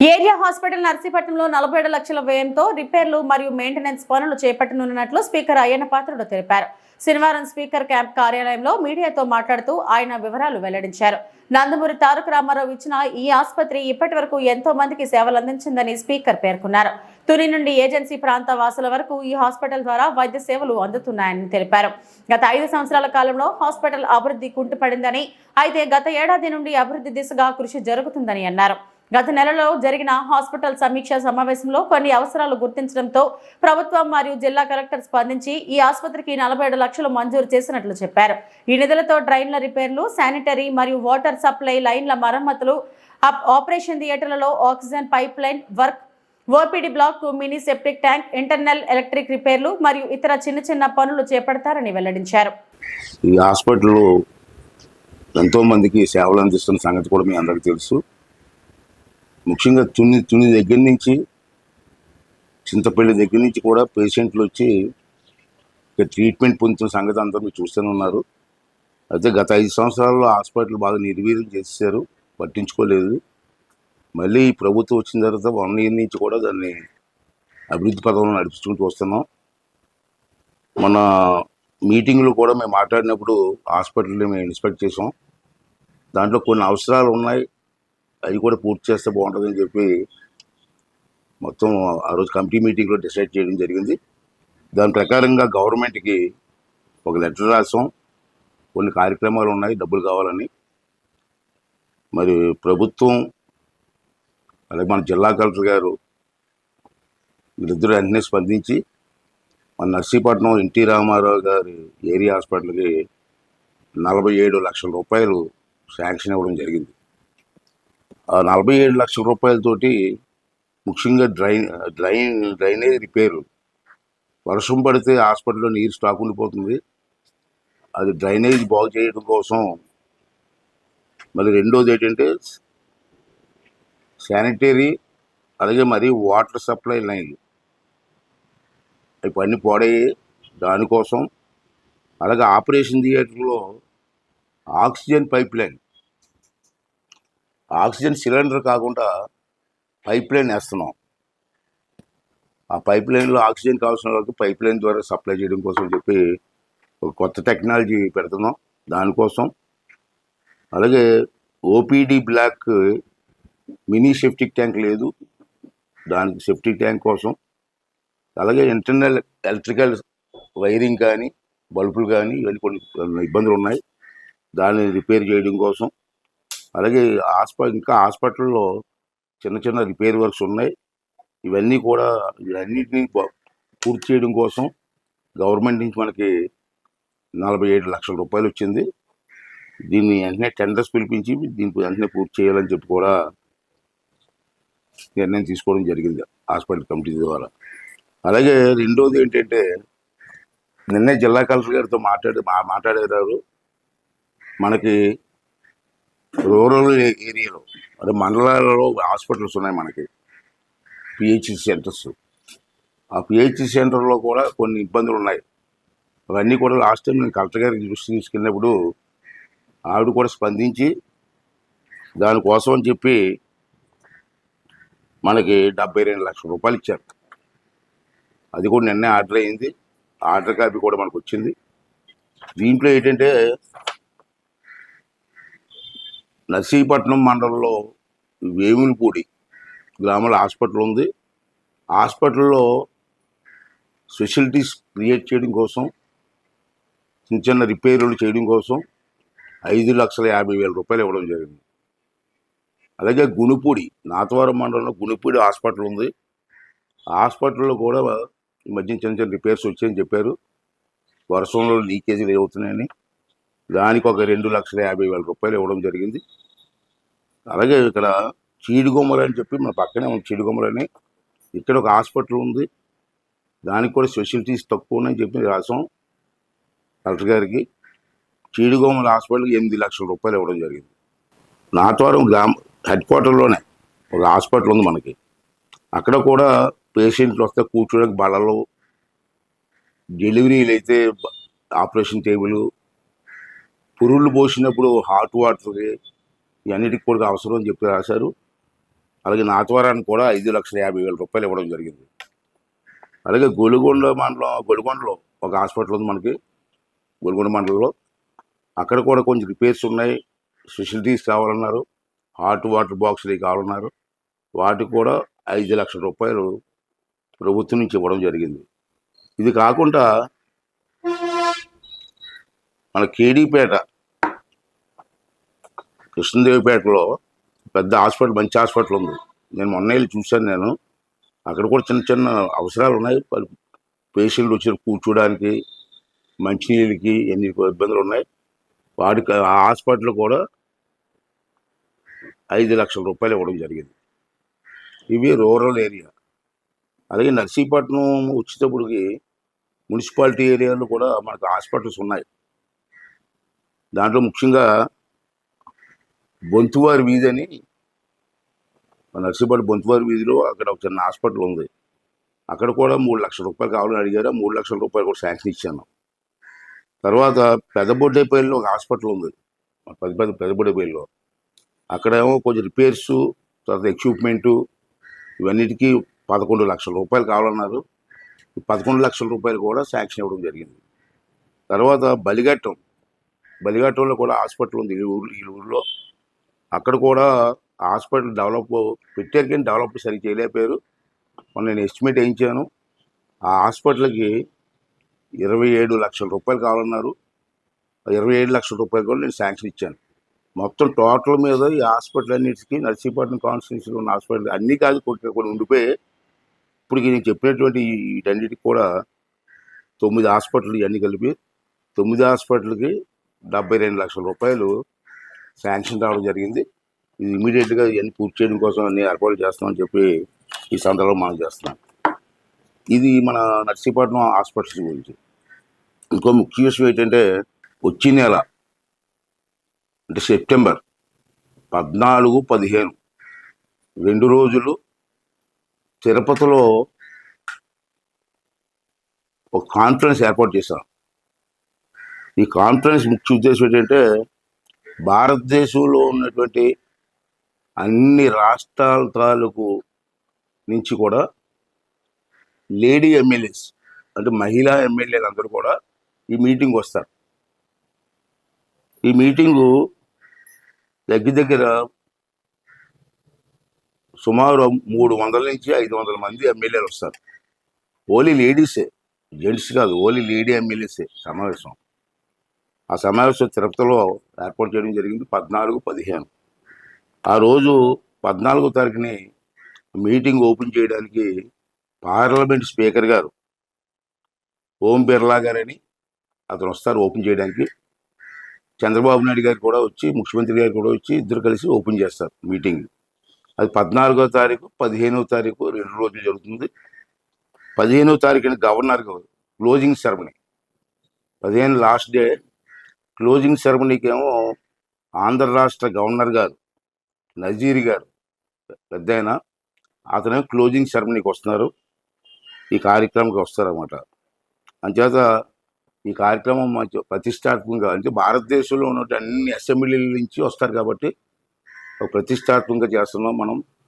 Area hospital నర్సీపట్నంలో నలభై ఏడు లక్షల వ్యయంతో రిపేర్లు మరియు మెయింటెనెన్స్ పనులు చేపట్టనున్నట్లు స్పీకర్ అయ్యన్న పాత్రుడు తెలిపారు. శనివారం స్పీకర్ క్యాంప్ కార్యాలయంలో మీడియాతో మాట్లాడుతూ ఆయన వివరాలు వెల్లడించారు. నందమూరి తారక రామారావు ఇచ్చిన ఈ ఆసుపత్రి ఇప్పటి వరకు ఎంతో మందికి సేవలు అందించిందని స్పీకర్ పేర్కొన్నారు. తుని నుండి ఏజెన్సీ ప్రాంత వాసుల వరకు ఈ హాస్పిటల్ ద్వారా వైద్య సేవలు అందుతున్నాయని తెలిపారు. గత ఐదు సంవత్సరాల కాలంలో హాస్పిటల్ అభివృద్ధి కుంటుపడిందని అయితే గత ఏడాది నుండి అభివృద్ధి దిశగా కృషి జరుగుతుందని అన్నారు. గత నెలలో జరిగిన హాస్పిటల్ సమీక్ష సమావేశంలో కొన్ని అవసరాలు గుర్తించడంతో ప్రభుత్వం మరియు జిల్లా కలెక్టర్ స్పందించి ఈ ఆసుపత్రికి నలభై ఏడు లక్షలు మంజూరు చేసినట్లు చెప్పారు. ఈ నిధులతో డ్రైన్ల రిపేర్లు శానిటరీ మరియు వాటర్ సప్లై లైన్ల మరమ్మతులు అప్- ఆపరేషన్ థియేటర్లలో oxygen pipe line work OPD block mini septic tank internal electric రిపేర్లు మరియు ఇతర చిన్న చిన్న పనులు చేపడతారని వెల్లడించారు. ఈ ఎంతో మందికి సేవలు అందిస్తున్న సంగతి కూడా మీ అందరికీ తెలుసు. ముఖ్యంగా తుని తుని దగ్గర నుంచి చింతపల్లి దగ్గర నుంచి కూడా పేషెంట్లు వచ్చి ట్రీట్మెంట్ పొందుతున్న సంగతి అందరూ మీరు చూస్తూనే ఉన్నారు. అయితే గత ఐదు సంవత్సరాల్లో హాస్పిటల్ బాగా నిర్వీర్యం చేశారు పట్టించుకోలేదు. మళ్ళీ ఈ ప్రభుత్వం వచ్చిన తర్వాత వన్ ఇయర్ నుంచి కూడా దాన్ని అభివృద్ధి పథంలో నడిపించుకుంటూ వస్తున్నాం. మన మీటింగ్లో కూడా మేము మాట్లాడినప్పుడు హాస్పిటల్ని మేము ఇన్స్పెక్ట్ చేసాం దాంట్లో కొన్ని అవసరాలు ఉన్నాయి. అది కూడా పూర్తి చేస్తే బాగుంటుందని చెప్పి మొత్తం ఆ రోజు కమిటీ మీటింగ్లో డిసైడ్ చేయడం జరిగింది. దాని ప్రకారంగా గవర్నమెంట్కి ఒక లెటర్ రాసాం. కొన్ని కార్యక్రమాలు ఉన్నాయి డబ్బులు కావాలని. మరి ప్రభుత్వం అలాగే మన జిల్లా కలెక్టర్ గారు వీళ్ళిద్దరు వెంటనే స్పందించి మన నర్సీపట్నం ఎన్టీ రామారావు గారి ఏరియా హాస్పిటల్కి నలభై ఏడు లక్షల రూపాయలు శాంక్షన్ ఇవ్వడం జరిగింది. నలభై ఏడు లక్షల రూపాయలతోటి ముఖ్యంగా డ్రైన్ డ్రైన్ డ్రైనేజ్ రిపేరు. వర్షం పడితే హాస్పిటల్లో నీరు స్టాక్ ఉండిపోతుంది. అది డ్రైనేజ్ బాగు చేయడం కోసం మళ్ళీ రెండోది ఏంటంటే శానిటరీ అలాగే మరి వాటర్ సప్లై లైన్లు. అవి అన్నీ పాడయ్యాయి దానికోసం అలాగే ఆపరేషన్ థియేటర్లో oxygen pipe line. Oxygen cylinder కాకుండా పైప్ లైన్ వేస్తున్నాం. ఆ పైప్ లైన్లో ఆక్సిజన్ కావాల్సిన వాళ్ళకి పైప్ లైన్ ద్వారా సప్లై చేయడం కోసం చెప్పి ఒక కొత్త టెక్నాలజీ పెడుతున్నాం. దానికోసం. అలాగే OPD block mini septic tank లేదు. దానికి సెఫ్టిక్ ట్యాంక్ కోసం. అలాగే ఇంటర్నల్ ఎలక్ట్రికల్ వైరింగ్ కానీ బల్బులు కానీ ఇవన్నీ కొన్ని ఇబ్బందులు ఉన్నాయి. దాన్ని రిపేర్ చేయడం కోసం. అలాగే హాస్ప ఇంకా హాస్పిటల్లో చిన్న చిన్న రిపేర్ వర్క్స్ ఉన్నాయి. ఇవన్నీ కూడా ఇవన్నిటిని పూర్తి చేయడం కోసం గవర్నమెంట్ నుంచి మనకి నలభై ఏడు లక్షల రూపాయలు వచ్చింది. దీన్ని వెంటనే టెండర్స్ పిలిపించి దీనికి వెంటనే పూర్తి చేయాలని చెప్పి కూడా నిర్ణయం తీసుకోవడం జరిగింది హాస్పిటల్ కమిటీ ద్వారా. అలాగే రెండోది ఏంటంటే నిన్నే జిల్లా కలెక్టర్ గారితో మాట్లాడి మా మాట్లాడారు. మనకి రూరల్ ఏరియాలో అంటే మండలాలలో హాస్పిటల్స్ ఉన్నాయి మనకి. PHC centres. ఆ పిహెచ్సి సెంటర్లో కూడా కొన్ని ఇబ్బందులు ఉన్నాయి అవన్నీ కూడా లాస్ట్ టైం నేను కలెక్టర్ గారికి దృష్టి తీసుకెళ్ళినప్పుడు ఆవిడ కూడా స్పందించి దానికోసం అని చెప్పి మనకి డెబ్బై రెండు లక్షల రూపాయలు ఇచ్చారు. అది కూడా నిన్నే ఆర్డర్ అయింది. ఆర్డర్ కాపీ కూడా మనకు వచ్చింది. దీంట్లో ఏంటంటే నర్సీపట్నం మండలంలో వేములపూడి గ్రామంలో హాస్పిటల్ ఉంది. హాస్పిటల్లో స్పెషలిటీస్ క్రియేట్ చేయడం కోసం చిన్న చిన్న రిపేర్లు చేయడం కోసం ఐదు లక్షల యాభై వేల రూపాయలు ఇవ్వడం జరిగింది. అలాగే గుణిపూడి నాతవరం మండలంలో గుణిపూడి హాస్పిటల్ ఉంది. హాస్పిటల్లో కూడా ఈ మధ్య చిన్న చిన్న రిపేర్స్ వచ్చాయని చెప్పారు. వర్షంలో లీకేజీలు అవుతున్నాయని దానికి ఒక రెండు లక్షల యాభై వేల రూపాయలు ఇవ్వడం జరిగింది. అలాగే ఇక్కడ చీడిగొమ్మలు అని చెప్పి మన పక్కనే ఉంది చీడిగొమ్మలని. ఇక్కడ ఒక హాస్పిటల్ ఉంది. దానికి కూడా ఫెసిలిటీస్ తక్కువ ఉన్నాయని చెప్పి రాసాం కలెక్టర్ గారికి. చీడిగోమల హాస్పిటల్కి ఎనిమిది లక్షల రూపాయలు ఇవ్వడం జరిగింది. నాతవరం గ్రామ హెడ్ క్వార్టర్లోనే ఒక హాస్పిటల్ ఉంది మనకి. అక్కడ కూడా పేషెంట్లు వస్తే కూర్చోడానికి బలలు డెలివరీలు అయితే ఆపరేషన్ టేబుల్ పురుళ్ళు పోసినప్పుడు హాట్ వాటర్ ఇవన్నిటికి కూడా అవసరం అని చెప్పి రాశారు. అలాగే నాతవరానికి కూడా ఐదు లక్షల యాభై వేల రూపాయలు ఇవ్వడం జరిగింది. అలాగే గొలుగొండ మండలం గొలుగొండలో ఒక హాస్పిటల్ ఉంది మనకి గొలుగొండ మండలంలో. అక్కడ కూడా కొంచెం రిపేర్స్ ఉన్నాయి ఫెసిలిటీస్ కావాలన్నారు హాట్ వాటర్ బాక్సులు కావాలన్నారు. వాటికి కూడా ఐదు లక్షల రూపాయలు ప్రభుత్వం నుంచి ఇవ్వడం జరిగింది. ఇది కాకుండా మన కేడీపేట కృష్ణదేవిపేటలో పెద్ద హాస్పిటల్ మంచి హాస్పిటల్ ఉంది. నేను మొన్న వెళ్ళి చూశాను నేను. అక్కడ కూడా చిన్న చిన్న అవసరాలు ఉన్నాయి. పేషెంట్లు వచ్చి కూర్చోడానికి మంచినీళ్ళకి ఎన్ని ఇబ్బందులు ఉన్నాయి. వాడికి ఆ హాస్పిటల్ కూడా ఐదు లక్షల రూపాయలు ఇవ్వడం జరిగింది. ఇవి రూరల్ ఏరియా. అలాగే నర్సీపట్నం వచ్చేటప్పటికి మున్సిపాలిటీ ఏరియాలో కూడా మనకు హాస్పిటల్స్ ఉన్నాయి. దాంట్లో ముఖ్యంగా బొంతువారి వీధి అని నర్సీపాటి బొంతువారి వీధిలో అక్కడ ఒక చిన్న హాస్పిటల్ ఉంది. అక్కడ కూడా మూడు లక్షల రూపాయలు కావాలని అడిగారు. మూడు లక్షల రూపాయలు కూడా శాంక్షన్ ఇచ్చాను. తర్వాత పెద్దబొడ్డేపల్లిలో ఒక హాస్పిటల్ ఉంది. పెద్ద పెద్ద పెద్దబొడ్డేపల్లిలో అక్కడేమో కొంచెం రిపేర్స్ తర్వాత ఎక్విప్మెంటు ఇవన్నిటికీ పదకొండు లక్షల రూపాయలు కావాలన్నారు. పదకొండు లక్షల రూపాయలు కూడా శాంక్షన్ ఇవ్వడం జరిగింది. తర్వాత బలిఘట్టం. బలిఘట్టంలో కూడా హాస్పిటల్ ఉంది. ఈ ఊరు ఈ ఊరిలో అక్కడ కూడా హాస్పిటల్ డెవలప్ పెట్టారు కానీ డెవలప్ సరి చేయలేకపోయారు. మొన్న నేను ఎస్టిమేట్ వేయించాను. ఆ హాస్పిటల్కి ఇరవై ఏడు లక్షల రూపాయలు కావాలన్నారు. ఇరవై ఏడు లక్షల రూపాయలు కూడా నేను శాంక్షన్ ఇచ్చాను. మొత్తం టోటల్ మీద ఈ హాస్పిటల్ అన్నిటికి నర్సీపట్నం కాన్స్టిట్యూన్సీలో ఉన్న హాస్పిటల్ అన్నీ కాదు కొన్ని కొన్ని ఉండిపోయి ఇప్పుడు నేను చెప్పినటువంటి వీటన్నిటికి కూడా తొమ్మిది హాస్పిటల్ ఇవన్నీ కలిపి తొమ్మిది హాస్పిటల్కి డెబ్బై రెండు లక్షల రూపాయలు శాంక్షన్ రావడం జరిగింది. ఇది ఇమీడియట్గా ఇవన్నీ పూర్తి చేయడం కోసం అన్ని ఏర్పాట్లు చేస్తామని చెప్పి ఈ సందర్భంలో మనం చేస్తున్నాం. ఇది మన నర్సీపట్నం హాస్పిటల్స్ గురించి. ఇంకో ముఖ్య విషయం ఏంటంటే వచ్చే నెల అంటే సెప్టెంబర్ పద్నాలుగు పదిహేను రెండు రోజులు తిరుపతిలో ఒక కాన్ఫరెన్స్ ఏర్పాటు చేశాం. ఈ కాన్ఫరెన్స్ ముఖ్య ఉద్దేశం ఏంటంటే భారతదేశంలో ఉన్నటువంటి అన్ని రాష్ట్రాల తాలూకు నుంచి కూడా లేడీ ఎమ్మెల్యేస్ అంటే మహిళా ఎమ్మెల్యేలు అందరూ కూడా ఈ మీటింగ్ వస్తారు. ఈ మీటింగు దగ్గర దగ్గర సుమారు మూడు వందల నుంచి ఐదు వందల మంది ఎమ్మెల్యేలు వస్తారు. ఓన్లీ లేడీసే జెంట్స్ కాదు ఓన్లీ లేడీ ఎమ్మెల్యేసే సమావేశం. ఆ సమావేశం తిరుపతిలో ఏర్పాటు చేయడం జరిగింది పద్నాలుగు పదిహేను. ఆ రోజు పద్నాలుగో తారీఖుని మీటింగ్ ఓపెన్ చేయడానికి పార్లమెంట్ స్పీకర్ గారు ఓం బిర్లా గారని అతను వస్తారు ఓపెన్ చేయడానికి. చంద్రబాబు నాయుడు గారు కూడా వచ్చి ముఖ్యమంత్రి గారు కూడా వచ్చి ఇద్దరు కలిసి ఓపెన్ చేస్తారు మీటింగ్. అది పద్నాలుగో తారీఖు పదిహేనో తారీఖు రెండు రోజులు జరుగుతుంది. పదిహేనో తారీఖున గవర్నర్ క్లోజింగ్ సెరమనీ పదిహేను లాస్ట్ డే క్లోజింగ్ సెరమనీకి ఏమో ఆంధ్ర రాష్ట్ర గవర్నర్ గారు నజీర్ గారు పెద్ద ఆయన. అతనే క్లోజింగ్ సెరమనీకి వస్తున్నారు. ఈ కార్యక్రమంకి వస్తారన్నమాట. అంచేత ఈ కార్యక్రమం మంచి ప్రతిష్టాత్మకంగా అంటే భారతదేశంలో ఉన్న అన్ని అసెంబ్లీల నుంచి వస్తారు కాబట్టి ఒక ప్రతిష్టాత్మకంగా చేస్తున్నాం మనం.